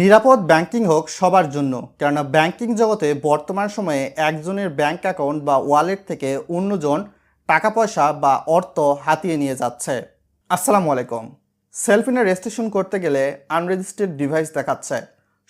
নিরাপদ ব্যাংকিং হোক সবার জন্য। কেননা ব্যাংকিং জগতে বর্তমান সময়ে একজনের ব্যাংক অ্যাকাউন্ট বা ওয়ালেট থেকে অন্যজন টাকা পয়সা বা অর্থ হাতিয়ে নিয়ে যাচ্ছে। আসসালামু আলাইকুম। সেলফিনে রেজিস্ট্রেশন করতে গেলে আনরেজিস্টার্ড ডিভাইস দেখাচ্ছে।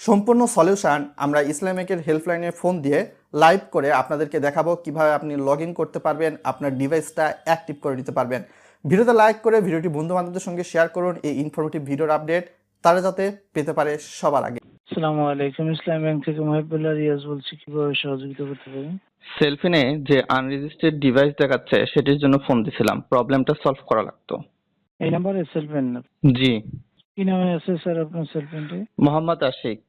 সম্পূর্ণ সলিউশন আমরা ইসলামিকের হেল্পলাইনে ফোন দিয়ে লাইভ করে আপনাদেরকে দেখাবো কীভাবে আপনি লগ করতে পারবেন, আপনার ডিভাইসটা অ্যাক্টিভ করে নিতে পারবেন। ভিডিওতে লাইক করে ভিডিওটি বন্ধু বান্ধবদের সঙ্গে শেয়ার করুন। এই ইনফরমেটিভ ভিডিওর আপডেট তারা যাতে পেতে পারে সবার আগে। আসসালামু আলাইকুম ইসলাম ব্যাংক থেকে মহিবুল্লাহ রিয়াজ বলছি কীভাবে সহযোগিতা করতে পারি? সেলফিনে যে আনরেজিস্টার্ড ডিভাইস দেখাচ্ছে সেটির জন্য ফোন দিছিলাম। প্রবলেমটা সলভ করা লাগতো। এই নাম্বারে সেলফেন জি। কি নামে আছে স্যার আপনার সেলফেনটি মোহাম্মদ আশিক।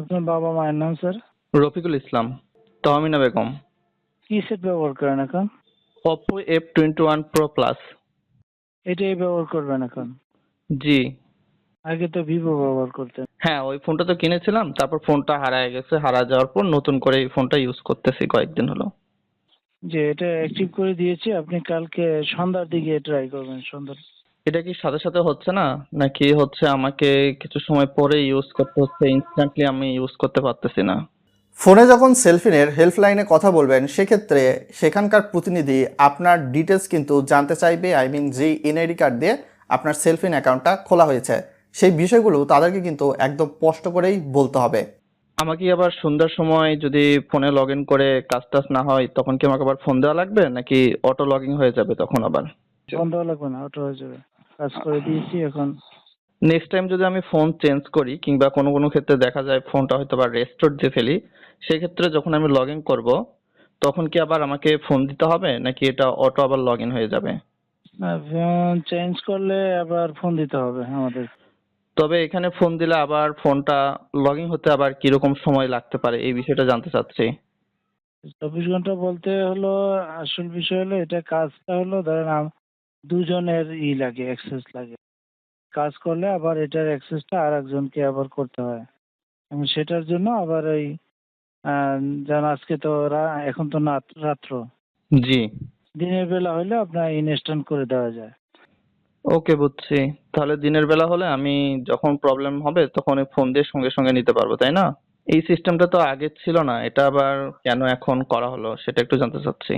আপনার বাবা মায়ের নাম স্যার রফিকুল ইসলাম। তহমিনা বেগম। কি সেট ব্যবহার করেন এখন? Oppo F twenty one pro plus এটাই ব্যবহার করবেন এখন? জি। আগে তো ভিভো ব্যবহার করতেন। হ্যাঁ ওই ফোনটা তো কিনেছিলাম তারপর ফোনটা হারায় গেছে হারা যাওয়ার পর নতুন করে এই ফোনটা ইউজ করতেছি কয়েকদিন হলো। যে এটা অ্যাক্টিভ করে দিয়েছি আপনি কালকে সন্ধ্যার দিকে ট্রাই করবেন সন্ধ্যার। এটা কি সাথে সাথে হচ্ছে না? নাকি হচ্ছে আমাকে কিছু সময় পরে ইউজ করতে হচ্ছে ইনস্ট্যান্টলি আমি ইউজ করতে পারতেছি না? ফোনে যখন সেলফিনের হেল্পলাইনে কথা বলবেন সেক্ষেত্রে সেখানকার প্রতিনিধি আপনার ডিটেলস কিন্তু জানতে চাইবে আই মিন যে এনআইডি কার্ড দিয়ে আপনার সেলফিন অ্যাকাউন্টটা খোলা হয়েছে। সেই বিষয়গুলো তাদেরকে কিন্তু একদম স্পষ্ট করেই বলতে হবে। আমাকে আবার সন্ধ্যার সময় যদি ফোনে লগ ইন করে কাজ টাজ না হয় তখন কি আমাকে আবার ফোন দেওয়া লাগবে? নাকি অটো লগইন হয়ে যাবে তখন আবার? ফোন দেওয়া লাগবে না ওটা হয়ে যাবে। কাজ করে দিয়েছি এখন নেক্সট টাইম যদি আমি ফোন চেঞ্জ করি কিংবা কোনো কোনো ক্ষেত্রে দেখা যায় ফোনটা হয়তো বা রেস্টোর দিয়ে ফেলি সেই ক্ষেত্রে যখন আমি লগ ইন করব তখন কি আবার আমাকে ফোন দিতে হবে? নাকি এটা অটো আবার লগ ইন হয়ে যাবে? ফোন চেঞ্জ করলে আবার ফোন দিতে হবে আমাদের। তবে এখানে ফোন দিলে আবার ফোনটা লগ ইন হতে আবার কীরকম সময় লাগতে পারে এই বিষয়টা জানতে চাচ্ছি। চব্বিশ ঘণ্টা বলতে হলো আসল বিষয় হলো এটা কাজটা হলো ধরেন দুজনের ই লাগে অ্যাক্সেস লাগে। কাজ করলে আবার এটার অ্যাক্সেসটা আর একজনকে আবার করতে হয়। এবং সেটার জন্য আবার ওই যেমন আজকে তো এখন তো নাত- রাত্র। জি। দিনের বেলা হলে আপনার ইনস্ট্যান্ট করে দেওয়া যায়। ওকে বুঝছি। তাহলে দিনের বেলা হলে আমি যখন প্রবলেম হবে তখন ওই ফোন দিয়ে সঙ্গে সঙ্গে নিতে পারব তাই না? এই সিস্টেমটা তো আগে ছিল না এটা আবার কেন এখন করা হলো সেটা একটু জানতে চাচ্ছি।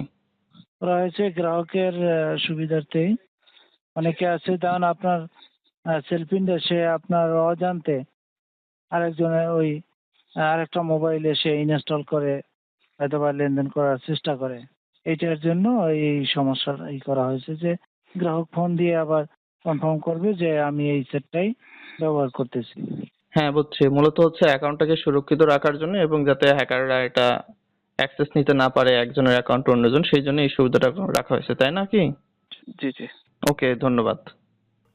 করা হয়েছে গ্রাহকের আহ, সুবিধার্থেই অনেকে আছে যেমন আপনার সেলফিনটা সে আপনার অজান্তে আরেকজনের ওই আরেকটা মোবাইলে সে ইনস্টল করে হয়তো বা লেনদেন করার চেষ্টা করে। এইটার জন্য এই সমস্যা এই করা হয়েছে যে গ্রাহক ফোন দিয়ে আবার কনফার্ম করবে যে আমি এই সেটটাই ব্যবহার করতেছি। হ্যাঁ বুঝছি। মূলত হচ্ছে অ্যাকাউন্টটাকে সুরক্ষিত রাখার জন্য এবং যাতে হ্যাকাররা এটা অ্যাক্সেস নিতে না পারে একজনের অ্যাকাউন্ট অন্যজন সেই জন্য এই সুবিধাটা রাখা হয়েছে তাই না কি? জি জি। ওকে ধন্যবাদ।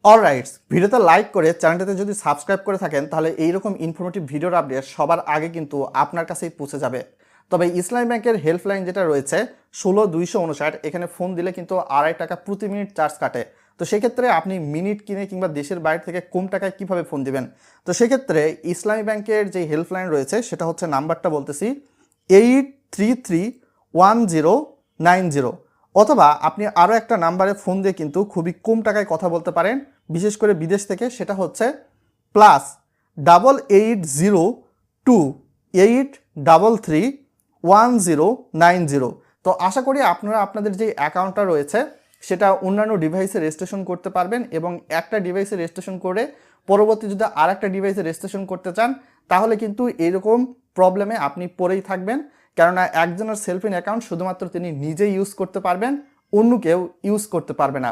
অল অলরাইটস ভিডিওতে লাইক করে চ্যানেলটাতে যদি সাবস্ক্রাইব করে থাকেন তাহলে এইরকম ইনফরমেটিভ ভিডিওর আপডেট সবার আগে কিন্তু আপনার কাছেই পৌঁছে যাবে। তবে ইসলামী ব্যাংকের হেল্পলাইন যেটা রয়েছে, ষোলো দুইশো উনষাট, এখানে ফোন দিলে কিন্তু আড়াই টাকা প্রতি মিনিট চার্জ কাটে। তো সেক্ষেত্রে আপনি মিনিট কিনে কিংবা দেশের বাইরে থেকে কম টাকায় কীভাবে ফোন দিবেন? তো সেক্ষেত্রে ইসলামী ব্যাংকের যে হেল্পলাইন রয়েছে, সেটা হচ্ছে নাম্বারটা বলতেছি eight three three one zero nine zero অথবা আপনি আরও একটা নাম্বারে ফোন দিয়ে কিন্তু খুবই কম টাকায় কথা বলতে পারেন। বিশেষ করে বিদেশ থেকে, সেটা হচ্ছে plus double eight zero two eight double three one zero nine zero তো আশা করি আপনারা আপনাদের যে অ্যাকাউন্টটা রয়েছে, সেটা অন্যান্য ডিভাইসে রেজিস্ট্রেশন করতে পারবেন এবং একটা ডিভাইসে রেজিস্ট্রেশন করে পরবর্তী যদি আর একটা ডিভাইসে রেজিস্ট্রেশন করতে চান, তাহলে কিন্তু এরকম প্রবলেমে আপনি পড়েই থাকবেন। কেননা একজনের সেলফিন অ্যাকাউন্ট শুধুমাত্র তিনি নিজেই ইউজ করতে পারবেন, অন্য কেউ ইউজ করতে পারবে না।